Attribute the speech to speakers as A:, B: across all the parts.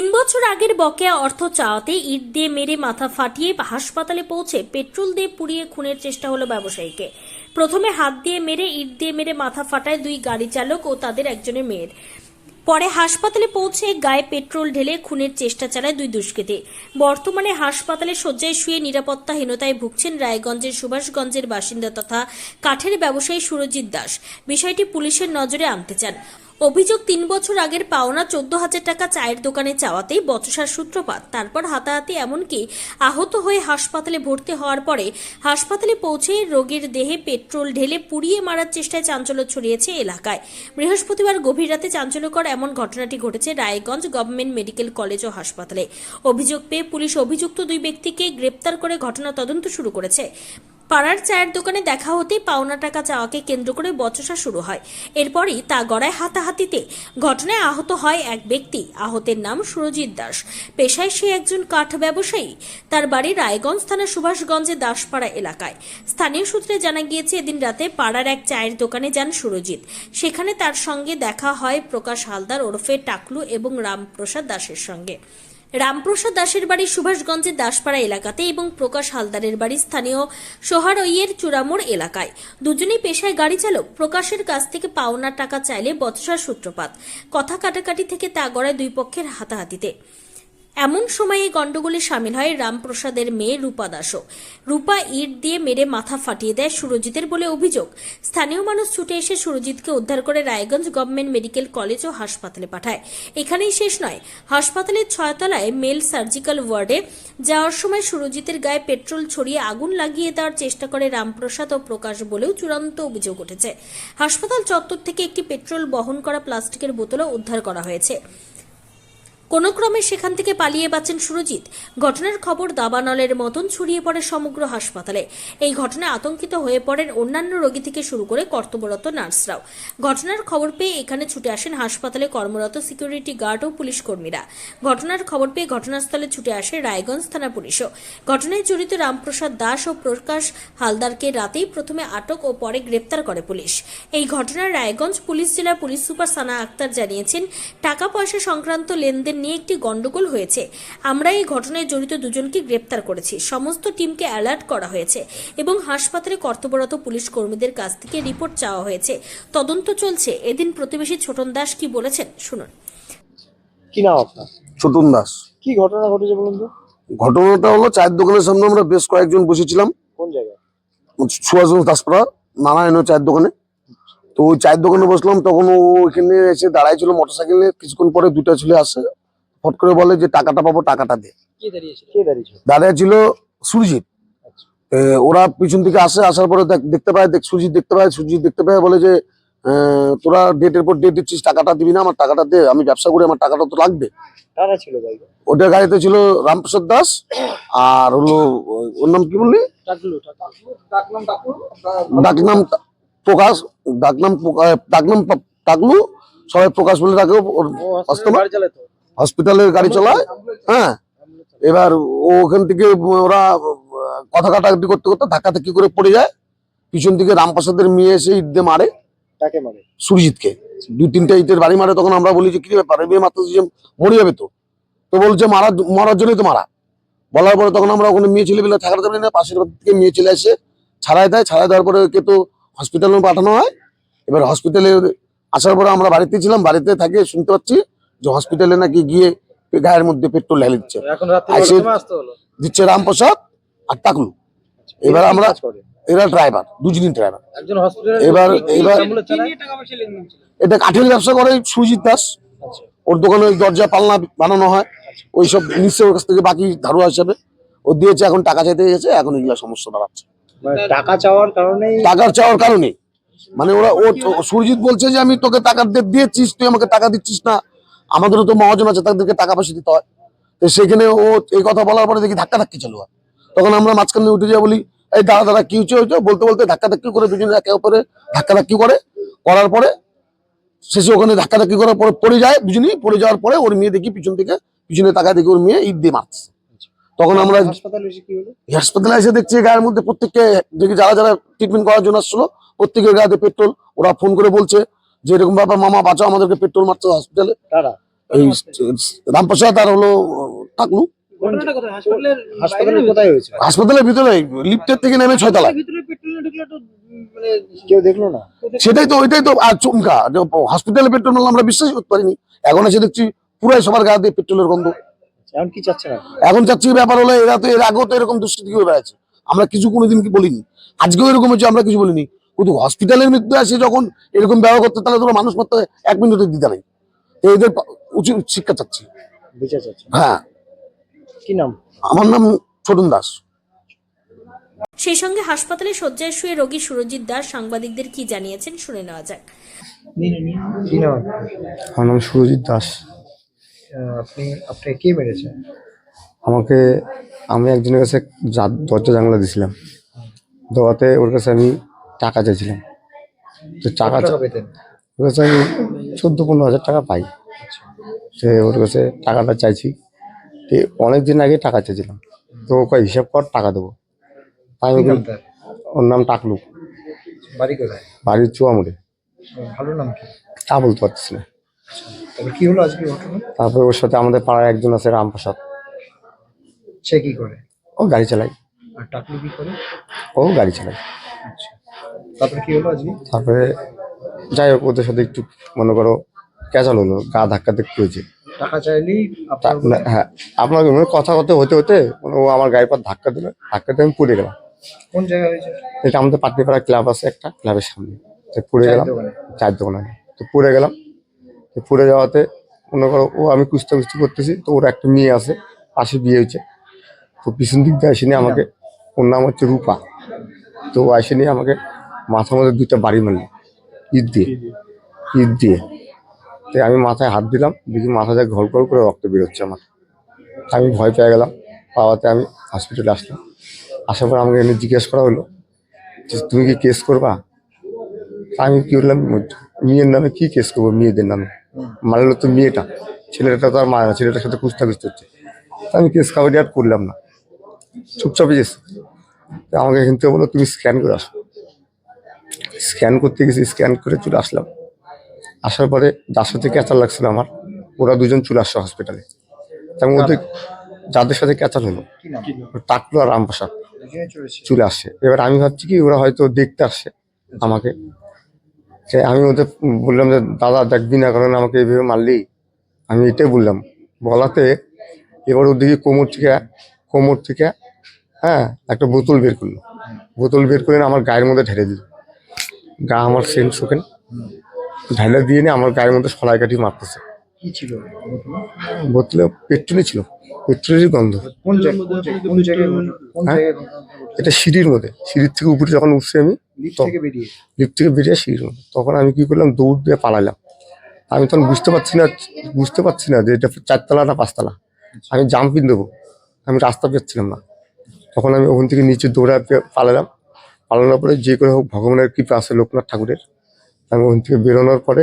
A: তিন বছর আগের বকেয়া অর্থ চাওয়াতে ইট দিয়ে মেরে মাথা ফাটিয়ে হাসপাতালে পৌঁছে পেট্রোল দিয়ে পুড়িয়ে খুনের চেষ্টা হলো ব্যবসায়ীকে। প্রথমে হাত দিয়ে মেরে, ইট দিয়ে মেরে মাথা ফাটায় দুই গাড়ি চালক ও তাদের একজনের মেয়ের। পরে হাসপাতালে পৌঁছে গায়ে পেট্রোল ঢেলে খুনের চেষ্টা চালায় দুই দুষ্কৃতী। বর্তমানে হাসপাতালে শয্যায় শুয়ে নিরাপত্তাহীনতায় ভুগছেন রায়গঞ্জের সুভাষগঞ্জের বাসিন্দা তথা কাঠের ব্যবসায়ী সুরজিৎ দাস। বিষয়টি পুলিশের নজরে আনতে চান। অভিযোগ তিন বছর আগের পাওনা চোদ্দ হাজার টাকা চায়ের দোকানে চাওয়াতেই বচসার সূত্রপাত। তারপর হাতাহাতি এমনকি আহত হয়ে হাসপাতালে ভর্তি হওয়ার পরে হাসপাতালে পৌঁছে রোগীর দেহে পেট্রোল ঢেলে পুড়িয়ে মারার চেষ্টায় চাঞ্চল্য ছড়িয়েছে এলাকায়। বৃহস্পতিবার গভীর রাতে চাঞ্চল্যকর এমন ঘটনাটি ঘটেছে রায়গঞ্জ গভর্নমেন্ট মেডিকেল কলেজ ও হাসপাতালে। অভিযোগ পেয়ে পুলিশ অভিযুক্ত দুই ব্যক্তিকে গ্রেপ্তার করে ঘটনা তদন্ত শুরু করেছে। পাড়ার চায়ের দোকানে দেখা হতেই পাওনা টাকা চাওয়াকে কেন্দ্র করে বচসা শুরু হয়। এরপরই তা গড়ায় হাতাহাতিতে। ঘটনায় আহত হয় এক ব্যক্তি। আহতের নাম সুরজিৎ দাস। পেশায় সে একজন কাঠ ব্যবসায়ী। তার বাড়ি রায়গঞ্জ থানা সুভাষগঞ্জে দাসপাড়া এলাকায়। স্থানীয় সূত্রে জানা গিয়েছে, এদিন রাতে পাড়ার এক চায়ের দোকানে যান সুরজিৎ। সেখানে তার সঙ্গে দেখা হয় প্রকাশ হালদার ওরফে টাকলু এবং রামপ্রসাদ দাসের সঙ্গে। রামপ্রসাদ দাসের বাড়ি সুভাষগঞ্জের দাসপাড়া এলাকাতে এবং প্রকাশ হালদারের বাড়ি স্থানীয় সোহারইয়ের চূড়ামোড় এলাকায়। দুজনেই পেশায় গাড়ি চালক। প্রকাশের কাছ থেকে পাওনা টাকা চাইলে বৎসার সূত্রপাত। কথা কাটাকাটি থেকে তা গড়ায় দুই পক্ষের হাতাহাতিতে। এমন সময় এই গন্ডগোলে সামিল হয় রামপ্রসাদের মেয়ে রূপা দাসও। রূপা ইট দিয়ে মেরে মাথা ফাটিয়ে দেয় সুরজিতের বলে অভিযোগ। স্থানীয় মানুষ ছুটে এসে সুরজিৎকে উদ্ধার করে রায়গঞ্জ গভর্নমেন্ট মেডিকেল কলেজ ও হাসপাতালে পাঠায়। এখানেই শেষ নয়। হাসপাতালের ছয়তলায় মেল সার্জিক্যাল ওয়ার্ডে যাওয়ার সময় সুরজিতের গায়ে পেট্রোল ছড়িয়ে আগুন লাগিয়ে দেওয়ার চেষ্টা করে রামপ্রসাদ ও প্রকাশ বলেও চূড়ান্ত অভিযোগ উঠেছে। হাসপাতাল চত্বর থেকে একটি পেট্রোল বহন করা প্লাস্টিকের বোতলও উদ্ধার করা হয়েছে। কোনো ক্রমে সেখান থেকে পালিয়ে বাঁচেন সুরজিৎ। ঘটনার খবর দাবানলের মতন ছড়িয়ে পড়ে সমগ্র হাসপাতালে। এই ঘটনায় আতঙ্কিত হয়ে পড়েন অন্যান্য রোগী থেকে শুরু করে কর্তব্যরত নার্সরাও। ঘটনার খবর পেয়ে এখানে ছুটে আসেন হাসপাতালে কর্মরত সিকিউরিটি গার্ড ও পুলিশ কর্মীরা। ঘটনার খবর পেয়ে ঘটনাস্থলে ছুটে আসে রায়গঞ্জ থানা পুলিশও। ঘটনায় জড়িত রামপ্রসাদ দাস ও প্রকাশ হালদারকে রাতেই প্রথমে আটক ও পরে গ্রেপ্তার করে পুলিশ। এই ঘটনায় রায়গঞ্জ পুলিশ জেলার পুলিশ সুপার সানা আক্তার জানিয়েছেন, টাকা পয়সা সংক্রান্ত লেনদেন নিয়ে একটি গন্ডগোল হয়েছে। আমরা এই ঘটনায় জড়িত দুজনকে গ্রেপ্তার করেছি। সমস্ত টিমকে অ্যালার্ট করা হয়েছে এবং হাসপাতালে কর্তব্যরত পুলিশ কর্মীদের কাছ থেকে রিপোর্ট চাওয়া হয়েছে। তদন্ত চলছে। এদিন প্রতিবেশী ছোটন দাস কি বলেছেন? শুনুন।
B: কি নাম আপনার?
C: ছোটন দাস।
B: কি ঘটনা ঘটেছে বলুন তো?
C: ঘটনাটা হলো চায়ের দোকানের সামনে আমরা বেশ কয়েকজন বসেছিলাম।
B: কোন জায়গায়?
C: সুভাষগঞ্জ দাসপাড়া নারায়ণ চায়ের দোকানে। তো ওই চায়ের দোকানে বসলাম তখন ও ওইখানে এসে দাঁড়াইছিল মোটর সাইকেল কিছুক্ষণ পরে দুটা ছেলে আসে। ফট করে বলে যে টাকাটা পাবো টাকাটা দে। দাঁড়িয়ে ছিল সুরজিৎ। ওরা পিছন থেকে আসে আসার পরে দেখ- দেখতে পায় দেখ সুরজিৎ দেখতে পায় সুরজিৎ দেখতে পায় বলে যে তোরা ডেটের পর ডেট দিচ্ছিস টাকাটা দিবি না আমার টাকাটা দে আমি ব্যবসা করে আমার টাকাটা তো লাগবে।
B: ছিল
C: ওটা গাড়িতে ছিল রামপ্রসাদ দাস আর হলো ওর নাম কি বললি? ডাকনাম প্রকাশ ডাকনাম ডাকনাম টাকলু সবাই প্রকাশ বলে ডাকে ওর কাস্টমার হসপিটালের গাড়ি চলায়? হ্যাঁ। এবার ও ওখান থেকে ওরা কথা কাটাকাটি করতে করতে ধাক্কা ধাক্কি করে পড়ে যায়? পিছন থেকে রামপ্রসাদের মেয়ে এসে ইট দিয়ে মারে
B: তাকে
C: সুরজিৎকে। দুই তিনটা ইটের বাড়ি মারে তখন আমরা বলি যে কি ব্যাপার? মেয়ে মাত্র যে মরে যাবে তো? তো বলছে মারা মরার জন্যই তো মারা। বলার পরে তখন আমরা ওখানে মেয়ে ছেলে বেলা থাকাতে পারি না পাশের থেকে মেয়ে ছেলে এসে ছাড়াই দেয়। ছাড়াই দেওয়ার পরে ওকে তো হসপিটালে পাঠানো হয়। এবার হসপিটালে আসার পরে আমরা বাড়িতে ছিলাম। বাড়িতে থাকে শুনতে পাচ্ছি যে হসপিটালে নাকি গিয়ে গায়ের মধ্যে পেট্রোল ঢেলে দিচ্ছে। দিচ্ছে রামপ্রসাদ আর টাকলু এবার আমরা এরা ড্রাইভার দুজনই ড্রাইভার এবার- এবার- এটা কাঠের ব্যবসা করে সুজিত দাস।
B: আচ্ছা।
C: ওর দোকানে ওই দরজা পাল্লা বানানো হয়। ওইসব নিচ্ছে ওর কাছ থেকে বাকি ধারুয়া হিসাবে। ও দিয়েছে এখন টাকা চাইতে গেছে এখন এগুলা সমস্যা দাঁড়াচ্ছে।
B: মানে টাকা চাওয়ার কারণে
C: টাকার চাওয়ার কারণে। মানে ওরা ও সুরজিৎ বলছে যে আমি তোকে টাকা দিয়ে- দিয়েছিস তুই আমাকে টাকা দিচ্ছিস না। আমাদেরও তো মহাজন আছে তাদেরকে টাকা পয়সা দিতে হয়। তো সেখানে ও এই কথা বলার পরে দেখি ধাক্কা ধাক্কি চালু হয়। তখন আমরা মাঝখানে উঠে যাই বলি এই দাদা দাঁড়া কি হচ্ছে হচ্ছে বলতে বলতে ধাক্কা ধাক্কি করে দুজনে একে অপরে ধাক্কা ধাক্কি করে। করার পরে শেষে ওখানে ধাক্কা ধাক্কি করার পরে পড়ে যায় দুজনেই। পড়ে যাওয়ার পরে ওর মেয়ে দেখি পিছন থেকে পিছনে তাকা দেখি ওর মেয়ে ঈদ দিয়ে মারছে। তখন আমরা
B: হাসপাতালে এসে
C: দেখছি গায়ের মধ্যে প্রত্যেককে দেখি যারা যারা ট্রিটমেন্ট করার জন্য আসছিল প্রত্যেকের গায়ে পেট্রোল ওরা ফোন করে বলছে যে এরকম ব্যাপার মামা বাঁচাও আমাদেরকে পেট্রোল মারছে হসপিটালে এই রামপ্রসাদ আর হলো টাকলু
B: হাসপাতালের হাসপাতালের কোথায় হয়েছে
C: হাসপাতালের ভিতরে লিফটের থেকে নেমে ছয়তলায়।
B: মানে কেউ দেখল না?
C: সেটাই তো ওইটাই তো আর চমকা। হসপিটালে পেট্রোল মারলে আমরা বিশ্বাস করতে পারিনি। এখন এসে দেখছি পুরাই সবার গা দিয়ে পেট্রোলের গন্ধ।
B: এখন কি চাচ্ছেন
C: এখন চাচ্ছি ব্যাপার হলো এরা তো এর আগেও তো এরকম দুষ্কৃতি করে বেড়াচ্ছে আমরা কিছু কোনোদিন কি বলিনি? আজকেও এরকম হচ্ছে আমরা কিছু বলিনি। কিন্তু হসপিটালের মৃত্যু আসে যখন এরকম ব্যবহার করতে তাহলে তোমরা মানুষ করতে এক মিনিটের দিতে নেই। তো এদের উচিত শিক্ষা চাচ্ছি। হ্যাঁ।
B: কি নাম?
C: আমার নাম ছোটন দাস।
A: সেই সঙ্গে হাসপাতালে শয্যায় শুয়ে রোগী সুরজিৎ দাস সাংবাদিকদের কি জানিয়েছেন শুনে নেওয়া যাক?
D: আমার নাম সুরজিৎ দাস।
B: আপনি আপনি কে মেরেছেন?
D: আমাকে আমি একজনের কাছে দরজা জানলা দিয়েছিলাম দেওয়াতে ওর কাছে আমি টাকা চাইছিলাম তো টাকা ওর কাছে আমি চোদ্দ পনেরো হাজার টাকা পাই। সে ওর কাছে টাকাটা চাইছি। অনেক দিন আগে টাকা চাইছিলাম তো ওকে হিসাব কর টাকা দেবো। তাই আমি ওর নাম টাকলু।
B: বাড়ি কোথায়?
D: বাড়ির চুয়ামুড়ে।
B: ভালো নাম কি?
D: তা বলতে পারতেছি না।
B: কি হলো আজকে
D: তারপরে ওর সাথে আমাদের পাড়ায় একজন আছে রামপ্রসাদ
B: সে কি করে?
D: ও গাড়ি চালায়।
B: আর টাকলু কি করে?
D: ও গাড়ি চালায়।
B: আচ্ছা। তারপরে কি হলো আজকে?
D: তারপরে যাই হোক ওদের সাথে একটু মনে করো ক্যাচাল হলো গা ধাক্কা দেখতে হয়েছে।
B: টাকা চাইলেই
D: তা-
B: আপনার
D: না, হ্যাঁ আপনার মানে কথা কথা হতে হতে মানে ও আমার গায়ে পর ধাক্কা দিল ধাক্কাতে আমি পড়ে গেলাম।
B: কোন জায়গায় হয়েছে?
D: এটা আমাদের পাটনিপাড়া ক্লাব আছে একটা ক্লাবের সামনে। তো পড়ে গেলাম।
B: দোকানে?
D: চার দোকানে। তো পড়ে গেলাম। তো পড়ে যাওয়াতে মনে করো ও আমি কুস্তা কুস্তি করতেছি তো ওর একটা মেয়ে আছে পাশে বিয়ে হয়েছে। তো পিছন দিক দিয়ে আসেনি আমাকে। ওর নাম হচ্ছে রূপা। তো ও নিয়ে আমাকে মাথার মধ্যে দুইটা বাড়ি মারলো ঈদ দিয়ে ঈদ দিয়ে। তো আমি মাথায় হাত দিলাম, দেখি মাথা যায় ঘর ঘর করে রক্ত বেরোচ্ছে আমার। আমি ভয় পেয়ে গেলাম, পাওয়াতে আমি হসপিটালে আসলাম। আসার পর আমাকে এনে জিজ্ঞেস করা হলো যে, তুমি কি কেস করবা? আমি কি বললাম, মেয়ের নামে কি কেস করব মেয়েদের নামে? মারলো তো মেয়েটা, ছেলেটা তো আর মারে না, ছেলেটার সাথে কুস্তা কুস্তি হচ্ছে আমি কেস কাবাডি আর করলাম না। চুপচাপে আমাকে এখান থেকে বলল তুমি স্ক্যান করে আসো। স্ক্যান করতে গেছি স্ক্যান করে চলে আসলাম। আসার পরে যার সাথে ক্যাচাল লাগছিল আমার ওরা দুজন চলে আসছে হসপিটালে তার মধ্যে যাদের সাথে ক্যাচাল হলো টাকলু আর রামপ্রসাদ চলে আসছে। এবার আমি ভাবছি কি ওরা হয়তো দেখতে আসছে আমাকে। আমি ওদের বললাম যে দাদা দেখবি না কারণ আমাকে এইভাবে মারলি। আমি এটাই বললাম। বলাতে এবার ওদিকে কোমর থেকে কোমর থেকে হ্যাঁ একটা বোতল বের করল। বোতল বের করে আমার গায়ের মধ্যে ঢেলে দিল। গা আমার সেন্ট শোকেন। ঢেলে দিয়ে নিয়ে আমার গায়ের মধ্যে সলাই কাঠি মারতেছে।
B: কি ছিল ঘটনা?
D: বোতলে পেট্রোলই ছিল। পেট্রোলেরই গন্ধ? এটা সিঁড়ির মধ্যে। সিঁড়ির থেকে উপরে যখন উঠছি আমি
B: লিফট থেকে বেরিয়ে?
D: লিফট থেকে বেরিয়ে সিঁড়ির মধ্যে। তখন আমি কি করলাম দৌড় দিয়ে পালালাম। আমি তখন বুঝতে পারছি না বুঝতে পারছি না যে এটা চারতলা না পাঁচতলা। আমি জাম্পিং দেবো। আমি রাস্তা পেয়েছিলাম না। তখন আমি ওখান থেকে নিচে দৌড়ে পালালাম। পালানোর পরে যে করে হোক ভগবানের কৃপা আছে লোকনাথ ঠাকুরের। আমি ওখান থেকে বেরোনোর পরে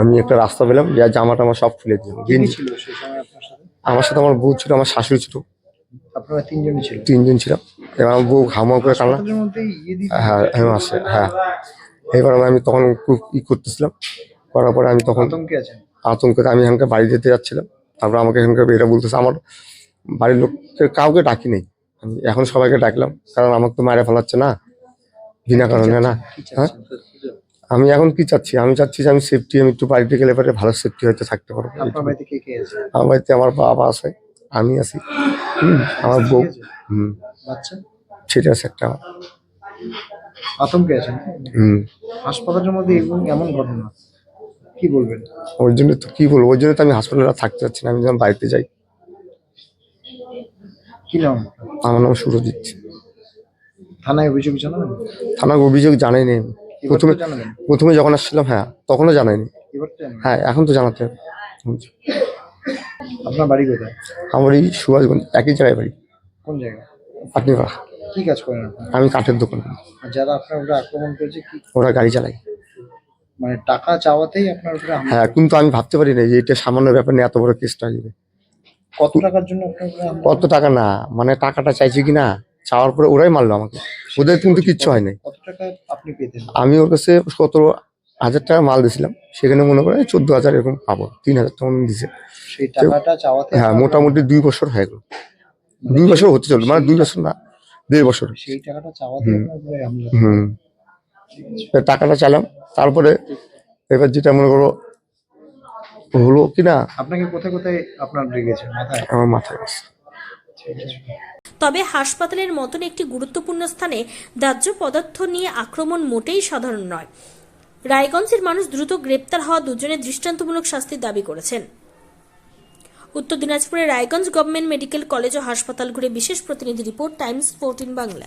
D: আমি একটা রাস্তা পেলাম যা জামা টামা সব খুলে দিলাম। আমার সাথে আমার বউ ছিল আমার শাশুড়ি ছিল।
B: আপনারা তিনজনই ছিল
D: তিনজন ছিলাম। এবার আমার বউ ঘামা করে কান্না হ্যাঁ হ্যাঁ। আছে হ্যাঁ। এবার আমি তখন খুব ই করতেছিলাম। করার পরে আমি তখন
B: আতঙ্কে
D: আমি এখানকার বাড়ি যেতে যাচ্ছিলাম। তারপর আমাকে এখানকার এটা বলতেছে আমার বাড়ির লোককে কাউকে ডাকি নেই। আমি এখন সবাইকে ডাকলাম কারণ আমাকে তো মারে ফেলাচ্ছে না বিনা কারণে না। হ্যাঁ? আমি এখন কি চাচ্ছি? আমি চাচ্ছি যে আমি সেফটি আমি একটু বাড়িতে গেলে পরে ভালো সেফটি হয়তো থাকতে পারব। আমার বাড়িতে আমার বাবা আছে আমি আছি। হুম আমার বউ? হুম। সেটা আছে একটা আমার।
B: আতঙ্কে আছেন?
D: হুম।
B: হাসপাতালের মধ্যে এমন ঘটনা? কি বলবেন?
D: ওই জন্য তো কি বলব? ওই জন্য তো আমি হাসপাতালে থাকতে চাচ্ছি না আমি যখন বাড়িতে যাই।
B: কি নাম?
D: আমার নাম সুরজিৎ।
B: থানায় অভিযোগ জানাবেন?
D: থানার অভিযোগ জানাইনি। আমি।
B: এবার
D: প্রথমে
B: জানাবেন?
D: প্রথমে যখন আসছিলাম হ্যাঁ তখনও জানাইনি।
B: এবার তো জানাবেন।
D: হ্যাঁ এখন তো জানাতে হবে।
B: আপনার বাড়ি কোথায়?
D: আমার এই সুভাষগঞ্জ একই জায়গায় বাড়ি।
B: কোন জায়গায়?
D: আপনি
B: কি কাজ করেন আপনার
D: আমি কাঠের দোকান।
B: আর যারা আপনার উপরে আক্রমণ করেছে কি
D: ওরা গাড়ি চালাই
B: মানে টাকা চাওয়াতেই আপনার উপরে হামলা
D: হ্যাঁ কিন্তু আমি ভাবতে পারি না যে এটা সামান্য ব্যাপার নিয়ে এত বড় কেসটা যাবে
B: কত টাকার জন্য
D: কত টাকা না মানে টাকাটা চাইছি কি না চাওয়ার পরে ওরাই মারলো আমাকে। ওদের কিন্তু কিচ্ছু হয়নি।
B: কত টাকা আপনি পেতেন?
D: আমি ওর কাছে সতেরো হাজার টাকা মাল দিয়েছিলাম। সেখানে মনে করে চোদ্দ হাজার এরকম পাবো তিন হাজার টাকা মনে দিছে হ্যাঁ মোটামুটি দুই বছর হয়ে গেল। দুই বছর হতে চলল মানে দুই বছর না দেড় বছর। হুম। টাকাটা চালাম তারপরে এবার যেটা মনে করো হলো কি না
B: আপনাকে কোথায় কোথায় আপনার লেগেছে? মাথায়?
D: আমার মাথায় গেছে
A: তবে হাসপাতালের মতন একটি গুরুত্বপূর্ণ স্থানে দাহ্য পদার্থ নিয়ে আক্রমণ মোটেই সাধারণ নয়। রায়গঞ্জের মানুষ দ্রুত গ্রেপ্তার হওয়া দুজনের দৃষ্টান্তমূলক শাস্তির দাবি করেছেন। উত্তর দিনাজপুরের রায়গঞ্জ গভর্নমেন্ট মেডিকেল কলেজ ও হাসপাতাল ঘুরে বিশেষ প্রতিনিধি report Times fourteen Bangla.